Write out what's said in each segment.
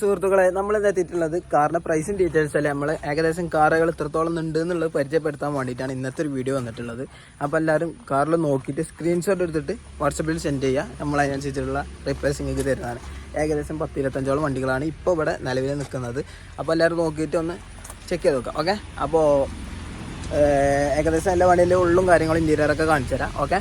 സുഹൃത്തുക്കളെ നമ്മൾ എത്തിയിട്ടുള്ളത് കാറിന്റെ പ്രൈസും ഡീറ്റെയിൽസ് അല്ലേ? നമ്മൾ ഏകദേശം കാറുകൾ എത്രത്തോളം ഉണ്ട് എന്നുള്ളത് പരിചയപ്പെടുത്താൻ വേണ്ടിയിട്ടാണ് ഇന്നത്തെ ഒരു വീഡിയോ വന്നിട്ടുള്ളത്. അപ്പോൾ എല്ലാവരും കാറിൽ നോക്കിയിട്ട് സ്ക്രീൻഷോട്ട് എടുത്തിട്ട് വാട്സപ്പിൽ സെൻഡ് ചെയ്യുക. നമ്മൾ അതിനനുസരിച്ചുള്ള റിപ്ലൈസ് നിങ്ങൾക്ക് തരുന്നതാണ്. ഏകദേശം പത്ത് ഇരുപത്തഞ്ചോളം വണ്ടികളാണ് ഇപ്പോൾ ഇവിടെ നിലവിൽ നിൽക്കുന്നത്. അപ്പോൾ എല്ലാവരും നോക്കിയിട്ട് ഒന്ന് ചെക്ക് ചെയ്ത് നോക്കാം. ഓക്കെ അപ്പോൾ ഏകദേശം എല്ലാ വണ്ടിയിലെ ഉള്ളും കാര്യങ്ങളും ഇന്റീരിയറൊക്കെ കാണിച്ചു തരാം. ഓക്കെ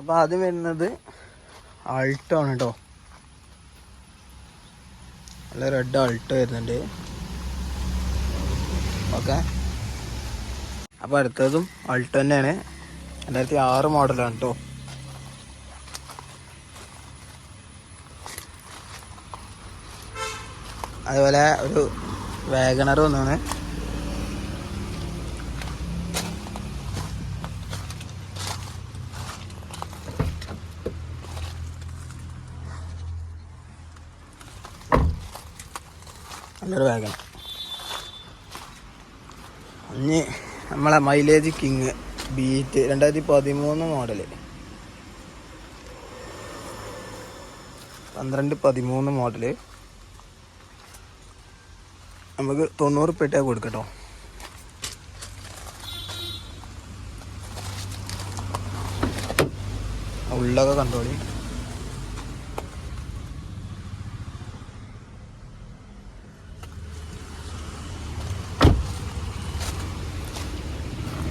അപ്പോൾ അത് വരുന്നത് ആൾട്ടോ ആണ് കേട്ടോ നല്ല റെഡ് ആൾട്ടോ വരുന്നുണ്ട്. ഓക്കെ. അപ്പോൾ അടുത്തതും ആൾട്ടോ തന്നെയാണ്. രണ്ടായിരത്തി ആറ് മോഡലാണ് കേട്ടോ അതുപോലെ ഒരു വാഗണർ വന്നാണ് നല്ലൊരു വാഗൺ ഇനി നമ്മളെ മൈലേജ് കിങ് ബീറ്റ് രണ്ടായിരത്തി പതിമൂന്ന് മോഡൽ പന്ത്രണ്ട് പതിമൂന്ന് മോഡൽ നമുക്ക് തൊണ്ണൂറ് പെട്ടേ കൊടുക്കട്ടോ. ഉള്ളൊക്കെ കണ്ടോളി.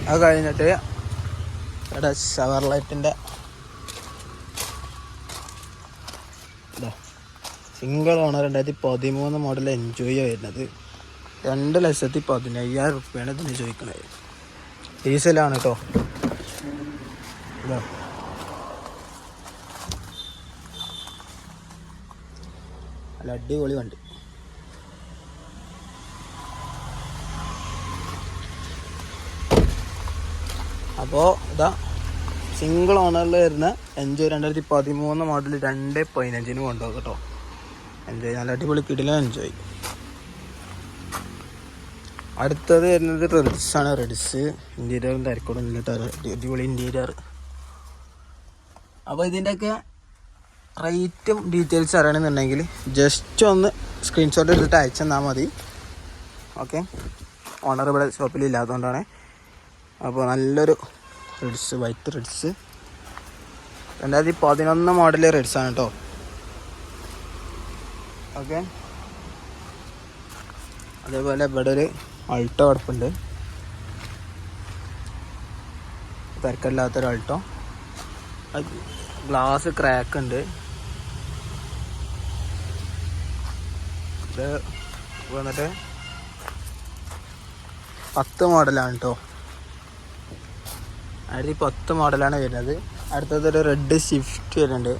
അത് കഴിഞ്ഞിട്ട് ഇവിടെ ഷവർ ലൈറ്റിന്റെ സിംഗിൾ ഓണർ രണ്ടായിരത്തി പതിമൂന്ന് മോഡൽ എൻജോയ് വരുന്നത്. രണ്ട് ലക്ഷത്തി പതിനയ്യായിരം റുപ്യാണ് ഇതിന് ചോദിക്കുന്നത് ഡീസലാണ് കേട്ടോ നല്ല അടിപൊളി വണ്ടി. അപ്പോൾ ഇതാ സിംഗിൾ ഓണറിൽ വരുന്ന എൻജോയ് രണ്ടായിരത്തി പതിമൂന്ന് മോഡൽ രണ്ട് പതിനഞ്ചിന് കൊണ്ടുപോകും കേട്ടോ. എൻജോയ് നല്ല അടിപൊളി കിടിലും എൻജോയ് അടുത്തത് വരുന്നത് റെഡ്സ് ആണ്. റെഡ്സ് ഇന്റീരിയറും തിരക്കോടും ഇല്ലട്ടോ അടിപൊളി ഇന്റീരിയർ അപ്പോൾ ഇതിന്റെയൊക്കെ റേറ്റും ഡീറ്റെയിൽസ് അറിയണമെന്നുണ്ടെങ്കിൽ ജസ്റ്റ് ഒന്ന് സ്ക്രീൻഷോട്ട് എടുത്തിട്ട് അയച്ചു തന്നാൽ മതി. ഓക്കെ ഓണർ ഇവിടെ ഷോപ്പിൽ ഇല്ലാത്തതുകൊണ്ടാണ്. അപ്പോൾ നല്ലൊരു റെഡ്സ് വൈറ്റ് റെഡ്സ് രണ്ടായിരത്തി പതിനൊന്ന് മോഡൽ ആണ് കേട്ടോ ഓക്കെ അതേപോലെ ഇവിടെ ഒരു അൾട്ടോ കിടപ്പുണ്ട് തിരക്കല്ലാത്തൊരു അൾട്ടോ ഗ്ലാസ് ക്രാക്ക് ഉണ്ട്. വന്നിട്ട് പത്ത് മോഡലാണ് കേട്ടോ ആയിരത്തി പത്ത് മോഡലാണ് വരുന്നത്. അടുത്തത് ഒരു റെഡ് സ്വിഫ്റ്റ് വരുന്നുണ്ട്.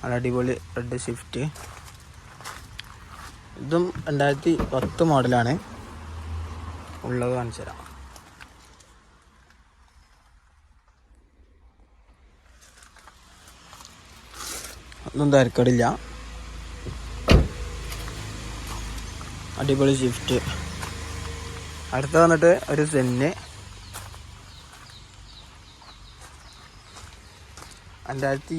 നല്ല അടിപൊളി റെഡ് സ്വിഫ്റ്റ് ഇതും രണ്ടായിരത്തി പത്ത് മോഡലാണ്. ഉള്ളത് കാണിച്ചു തരാം. ഒന്നും തിരക്കടില്ല. അടിപൊളി സ്വിഫ്റ്റ് അടുത്ത വന്നിട്ട് ഒരു സെന്ന് രണ്ടായിരത്തി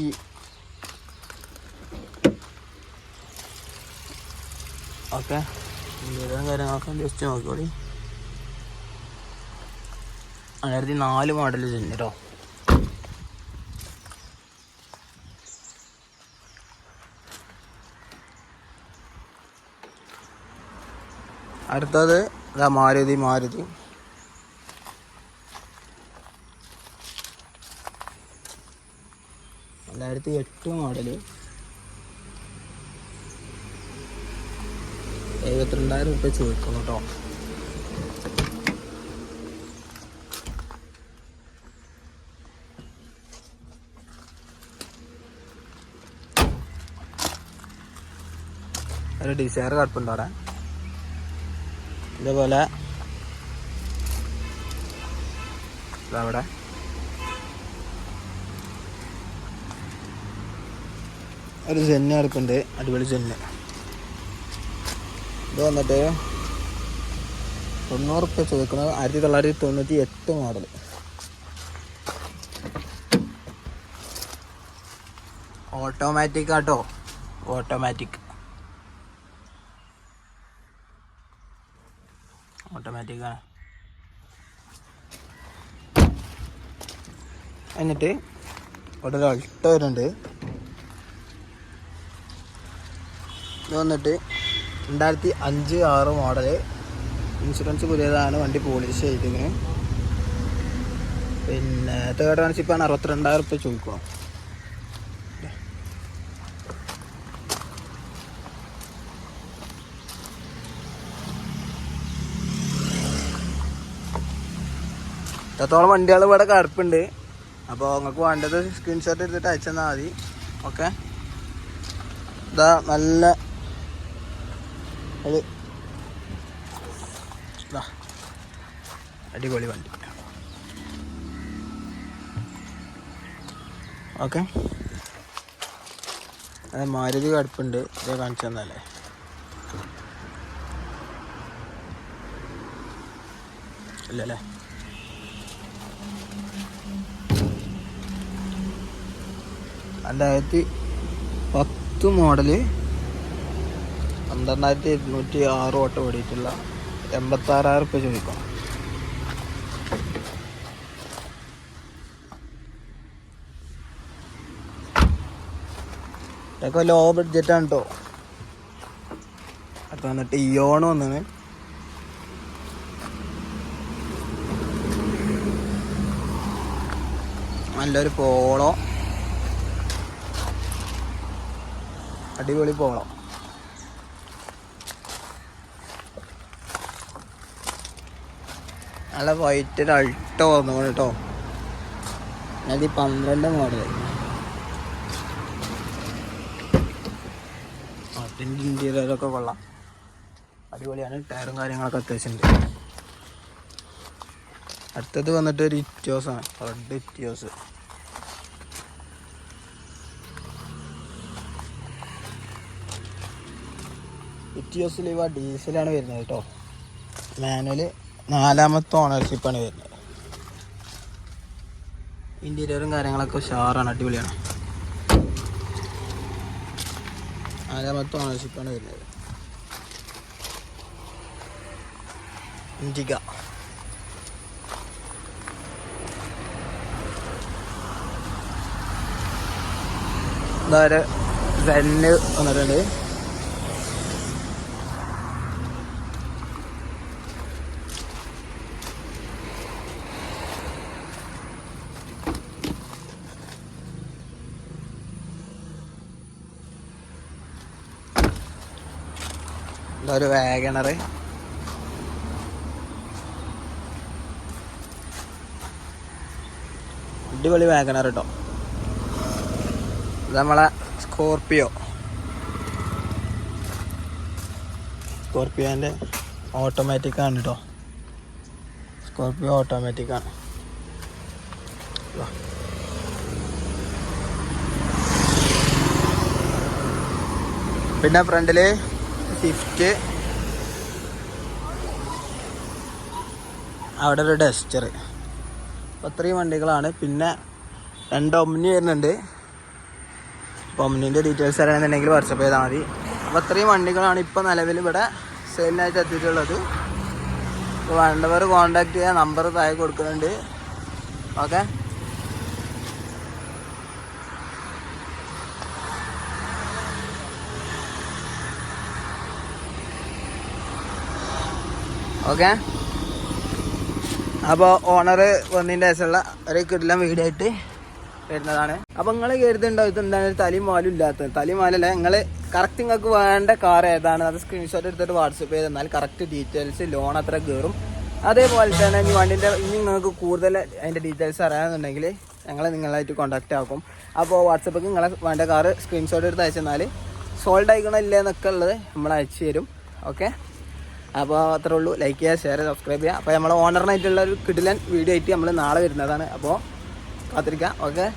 ഓക്കെ. ഇന്ത്യയിലും കാര്യങ്ങളൊക്കെ ജസ്റ്റ് നോക്കിക്കോളി. രണ്ടായിരത്തി നാല് മോഡൽ സെന്ന് കേട്ടോ അടുത്തത് മാരുതി മാരുതി. രണ്ടായിരത്തി എട്ട് മോഡൽ. എഴുപത്തിരണ്ടായിരം റുപ്യ ചോദിക്കുന്നു കേട്ടോ ഒരു ഡിസൈർ കിടപ്പുണ്ട് അവിടെ. ഇതേപോലെ. അവിടെ. ഒരു ജെന്ന് കിടപ്പുണ്ട് അടിപൊളി ജെന്ന്. ഇത് വന്നിട്ട് തൊണ്ണൂറ് റുപ്യ ചോദിക്കുന്നത് ആയിരത്തി തൊള്ളായിരത്തി തൊണ്ണൂറ്റി എട്ട് model automatic auto. Automatic automatic ആണ്. എന്നിട്ട് ഇവിടെ ഒരു അൾട്ടോ വരുന്നുണ്ട്. ഇത് വന്നിട്ട് രണ്ടായിരത്തി അഞ്ച് ആറ് മോഡൽ. ഇൻഷുറൻസ് പുതിയതാണ് വണ്ടി പോളിഷ് ചെയ്തിന്. പിന്നെ തേർഡ് ഓണർഷിപ്പാണ് അറുപത്തിരണ്ടായിരം റുപ്യ ചോദിക്കണം ഇത്രത്തോളം വണ്ടികൾ ഇവിടെ കിടപ്പുണ്ട്. അപ്പോൾ നിങ്ങൾക്ക് വേണ്ടത് സ്ക്രീൻഷോട്ട് എടുത്തിട്ട് അയച്ചു തന്നാൽ മതി. ഓക്കെ ഇതാ നല്ല ഇതാ അടിപൊളി വണ്ടി. ഓക്കെ. അത് മാരുതി കടുപ്പുണ്ട് ഇതേ കാണിച്ചു തന്നല്ലേ ഇല്ലല്ലേ? രണ്ടായിരത്തി പത്ത് മോഡൽ പന്ത്രണ്ടായിരത്തി ഇരുന്നൂറ്റി ആറ് ഓട്ടം ഓടിയിട്ടുള്ള എൺപത്താറായിരം റുപ്യ ചോദിക്കണം ഇതൊക്കെ ലോ ബഡ്ജറ്റാണ് കേട്ടോ അതൊക്കെ വന്നിട്ട് ഇയോണ് വന്നത് നല്ലൊരു പോളോ അടിപൊളി പോളോ നല്ല വൈറ്റ് അൾട്ടോ വന്നു കേട്ടോ അത് പന്ത്രണ്ട് മോഡൽ അതിന്റെ ഇന്ത്യയിലൊക്കെ കൊള്ളാം. അടിപൊളിയാണ് ടയറും കാര്യങ്ങളൊക്കെ അത്യാവശ്യമുണ്ട് അടുത്തത് വന്നിട്ട് ഒരു ഇറ്റിയോസാണ് റെഡ് ഇറ്റിയോസ് ഇറ്റിയോസിൽ ഇവ ഡീസലാണ് വരുന്നത് കേട്ടോ മാനുവൽ നാലാമത്തെ ഓണർഷിപ്പ് ഓണർഷിപ്പാണ് വരുന്നത്. ഇന്റീരിയറും കാര്യങ്ങളൊക്കെ ഉഷാറാണ് അടിപൊളിയാണ്. നാലാമത്തെ ഓണർഷിപ്പ് ഓണർഷിപ്പാണ് വരുന്നത്. ഇൻഡിക ഇതാ ഒരു സെന്ന് വന്നിട്ടുണ്ട്. ഒരു വാഗണറ് അടിപൊളി വാഗണർ കേട്ടോ നമ്മളെ സ്കോർപ്പിയോ സ്കോർപ്പിയോന്റെ ഓട്ടോമാറ്റിക് ആണ് കേട്ടോ സ്കോർപ്പിയോ ഓട്ടോമാറ്റിക് ആണ്. പിന്നെ ഫ്രണ്ടിൽ സ്വിഫ്റ്റ് അവിടെ ഒരു ഡസ്റ്റർ. അപ്പോൾ അത്രയും വണ്ടികളാണ്. പിന്നെ രണ്ട് ഒമ്നി വരുന്നുണ്ട്. അപ്പോൾ ഒമിനിന്റെ ഡീറ്റെയിൽസ് അറിയണമെന്നുണ്ടെങ്കിൽ വാട്സപ്പ് ചെയ്താൽ മതി. അപ്പോൾ അത്രയും വണ്ടികളാണ് ഇപ്പോൾ നിലവിൽ ഇവിടെ സെയിലിനായിട്ട് എത്തിയിട്ടുള്ളത്. വേണ്ടവർ കോൺടാക്ട് ചെയ്യാൻ നമ്പർ താഴെ കൊടുക്കുന്നുണ്ട്. Okay okay. അപ്പോൾ ഓണർ വന്നതിന്റെ ശേഷമുള്ള ഒരു കിടലം വീടായിട്ട് വരുന്നതാണ്. അപ്പോൾ നിങ്ങൾ എന്താണ് തലി തലയും മാലും ഇല്ലാത്തത്? തലിമാലല്ല മാലല്ല നിങ്ങൾ കറക്റ്റ് നിങ്ങൾക്ക് വേണ്ട കാർ ഏതാണ്? അത് സ്ക്രീൻഷോട്ട് എടുത്തിട്ട് വാട്സപ്പ് ചെയ്ത് തന്നാൽ കറക്റ്റ് ഡീറ്റെയിൽസ് ലോൺ അത്ര കയറും അതേപോലെ തന്നെ ഈ വണ്ടിന്റെ ഇനി നിങ്ങൾക്ക് കൂടുതൽ അതിന്റെ ഡീറ്റെയിൽസ് അറിയാമെന്നുണ്ടെങ്കിൽ ഞങ്ങൾ നിങ്ങളായിട്ട് കോൺടാക്റ്റ് ആക്കും. അപ്പോൾ വാട്സപ്പിൽ നിങ്ങളെ വേണ്ട കാർ സ്ക്രീൻഷോട്ട് എടുത്ത് അയച്ചു തന്നാൽ സോൾഡ് ആയിക്കണോ എന്നൊക്കെ ഉള്ളത് നമ്മൾ അയച്ചു തരും. ഓക്കെ? അപ്പോൾ അത്രേ ഉള്ളൂ. ലൈക്ക് ചെയ്യുക ഷെയർ സബ്സ്ക്രൈബ് ചെയ്യുക. അപ്പോൾ നമ്മൾ ഓണറിനായിട്ടുള്ള ഒരു കിടിലൻ വീഡിയോ ആയിട്ട് നമ്മൾ നാളെ വരുന്നതാണ്. അപ്പോൾ കാത്തിരിക്കുക ഓക്കെ